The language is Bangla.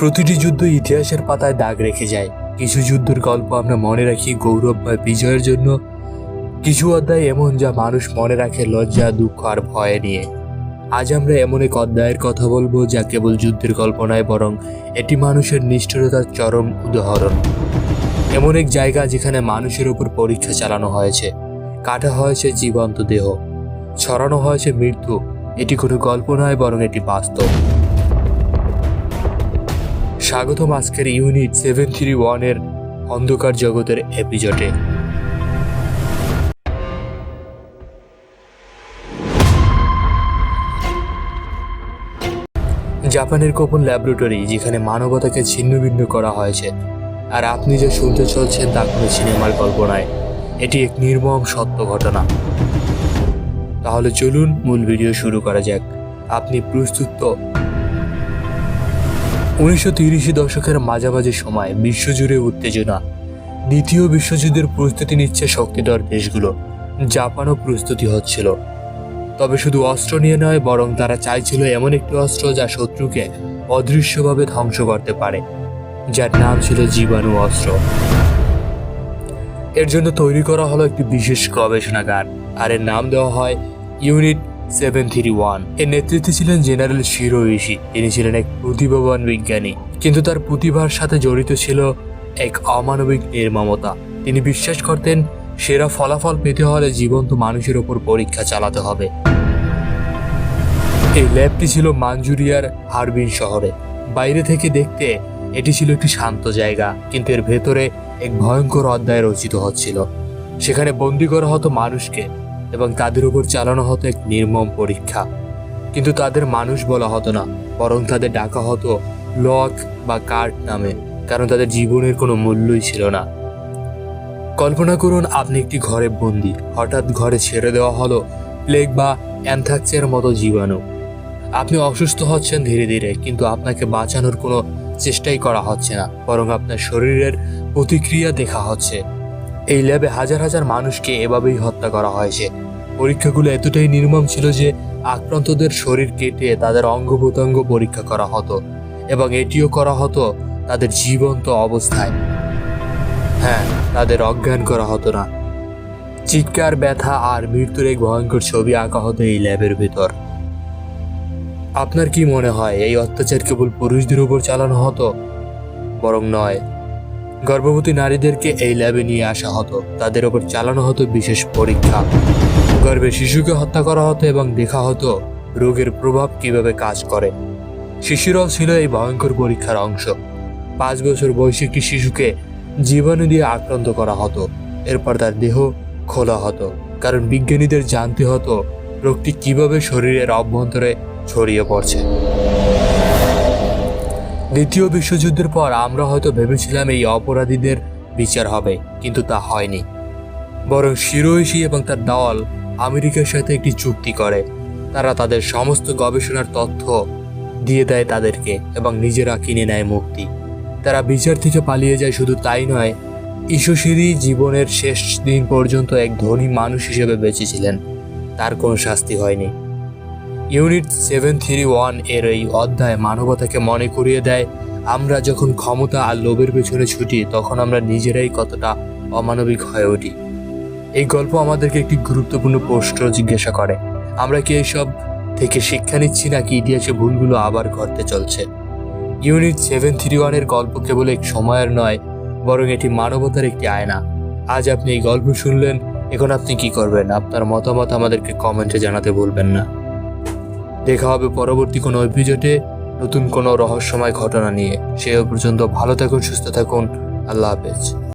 প্রতিটি যুদ্ধ ইতিহাসের পাতায় দাগ রেখে যায়। কিছু যুদ্ধের গল্প আমরা মনে রাখি গৌরব বা বিজয়ের জন্য, কিছু অধ্যায় এমন যা মানুষ মনে রাখে লজ্জা, দুঃখ আর ভয় নিয়ে। আজ আমরা এমন এক অধ্যায়ের কথা বলব যা কেবল যুদ্ধের গল্প নয়, বরং এটি মানুষের নিষ্ঠুরতার চরম উদাহরণ। এমন এক জায়গা যেখানে মানুষের উপর পরীক্ষা চালানো হয়েছে। কাটা হয়েছে জীবন্ত দেহ, ছড়ানো হয়েছে মৃত্যু। এটি কোনো গল্প নয়, বরং এটি বাস্তব। স্বাগতম আজকের ইউনিট সেভেন থ্রি ওয়ানের অন্ধকার জগতের এপিজডে জাপানের গোপন ল্যাবরেটরি যেখানে মানবতাকে ছিন্ন ভিন্ন করা হয়েছে। আর আপনি যে শুনতে চলছেন তা কোনো সিনেমার গল্প নয় এটি এক নির্মম সত্য ঘটনা। তাহলে চলুন মূল ভিডিও শুরু করা যাক। আপনি প্রস্তুত তো? উনিশশো দশকের মাঝামাঝি সময় বিশ্বজুড়ে উত্তেজনা। দ্বিতীয় বিশ্বযুদ্ধের প্রস্তুতি নিচ্ছে শক্তিধর দেশগুলো। জাপানও প্রস্তুতি হচ্ছিল। তবে শুধু অস্ত্র নিয়ে নয়, বরং তারা চাইছিল এমন একটি অস্ত্র যা শত্রুকে অদৃশ্যভাবে ধ্বংস করতে পারে, যার নাম ছিল জীবাণু অস্ত্র। এর জন্য তৈরি করা হলো একটি বিশেষ গবেষণাগার, আর এর নাম দেওয়া হয় ইউনিট সেভেন থ্রি ওয়ান। এর নেতৃত্বে ছিলেন জেনারেল শিরো ইশি তিনি ছিলেন এক প্রতিভাবান বিজ্ঞানী। কিন্তু তার প্রতিভার সাথে জড়িত ছিল এক অমানবিক নির্মমতা। তিনি বিশ্বাস করতেন, সেরা ফলাফল পেতে হলে জীবন্ত মানুষের ওপর পরীক্ষা চালাতে হবে। এই ল্যাবটি ছিল মাঞ্জুরিয়ার হারবিন শহরে। বাইরে থেকে দেখতে এটি ছিল একটি শান্ত জায়গা, কিন্তু এর ভেতরে এক ভয়ঙ্কর অধ্যায় রচিত হচ্ছিল। সেখানে বন্দি করা হতো মানুষকে। এবং তাদের উপর চালানো হতো এক নির্মম পরীক্ষা। কিন্তু তাদের মানুষ বলা হতো না, বরং তাদের ডাকা হতো লক বা কার্ট নামে, কারণ তাদের জীবনের কোনো মূল্যই ছিল না। কল্পনা করুন আপনি একটি ঘরে বন্দি, হঠাৎ ঘরে ছেড়ে দেওয়া হলো প্লেগ বা অ্যানথ্রাক্সের মতো জীবাণু। আপনি অসুস্থ হচ্ছেন ধীরে ধীরে, কিন্তু আপনাকে বাঁচানোর কোনো চেষ্টাই করা হচ্ছে না, বরং আপনার শরীরের প্রতিক্রিয়া দেখা হচ্ছে। এই ল্যাবে হাজার হাজার মানুষকে এভাবেই হত্যা করা হয়েছে। পরীক্ষাগুলো এতটাই নির্মম ছিল যে আক্রান্তদের শরীর কেটে তাদের অঙ্গ প্রত্যঙ্গ পরীক্ষা করা হতো এবং এটিও করা হতো তাদের জীবন্ত অবস্থায়। হ্যাঁ তাদের অজ্ঞান করা হতো না। চিৎকার, ব্যথা আর মৃত্যুর এক ভয়ঙ্কর ছবি আঁকা হতো এই ল্যাবের ভিতর। আপনার কি মনে হয় এই অত্যাচার কেবল পুরুষদের উপর চালানো হতো? বরং নয়। গর্ভবতী নারীদেরকে এই ল্যাবে নিয়ে আসা হতো। তাদের ওপর চালানো হতো বিশেষ পরীক্ষা। গর্ভে শিশুকে হত্যা করা হতো এবং দেখা হতো রোগের প্রভাব কীভাবে কাজ করে। শিশুরাও ছিল এই ভয়ঙ্কর পরীক্ষার অংশ। পাঁচ বছর বয়সী একটি শিশুকে জীবাণু দিয়ে আক্রান্ত করা হতো। এরপর তার দেহ খোলা হতো, কারণ বিজ্ঞানীদের জানতে হতো রোগটি কীভাবে শরীরের অভ্যন্তরে ছড়িয়ে পড়ছে। দ্বিতীয় বিশ্বযুদ্ধের পর আমরা হয়তো ভেবেছিলাম এই অপরাধীদের বিচার হবে, কিন্তু তা হয়নি। বরং শিরোইশি এবং তার দল আমেরিকার সাথে একটি চুক্তি করে। তারা তাদের সমস্ত গবেষণার তথ্য দিয়ে দেয় তাদেরকে এবং নিজেরা কিনে নেয় মুক্তি। তারা বিচার থেকে পালিয়ে যায় শুধু তাই নয় ঈশ্বরী জীবনের শেষ দিন পর্যন্ত এক ধনী মানুষ হিসেবে বেঁচেছিলেন। তার কোনো শাস্তি হয়নি। ইউনিট সেভেন থ্রি ওয়ানের এই অধ্যায় মানবতাকে মনে করিয়ে দেয়, আমরা যখন ক্ষমতা আর লোভের পেছনে ছুটি, তখন আমরা নিজেরাই কতটা অমানবিক হয়ে উঠি। এই গল্প আমাদেরকে একটি গুরুত্বপূর্ণ প্রশ্ন জিজ্ঞাসা করে। আমরা কি এইসব থেকে শিক্ষা নিচ্ছি নাকি ইতিহাসে ভুলগুলো আবার ঘটতে চলছে? ইউনিট সেভেন থ্রি ওয়ানের গল্প কেবল এক সময়ের নয়, বরং এটি মানবতার একটি আয়না। আজ আপনি এই গল্প শুনলেন, এখন আপনি কি করবেন? আপনার মতামত আমাদেরকে কমেন্টে জানাতে ভুলবেন না। দেখা হবে পরবর্তী কোনো এপিসোডে নতুন কোনো রহস্যময় ঘটনা নিয়ে। সে পর্যন্ত ভালো থাকুন, সুস্থ থাকুন। আল্লাহ হাফেজ।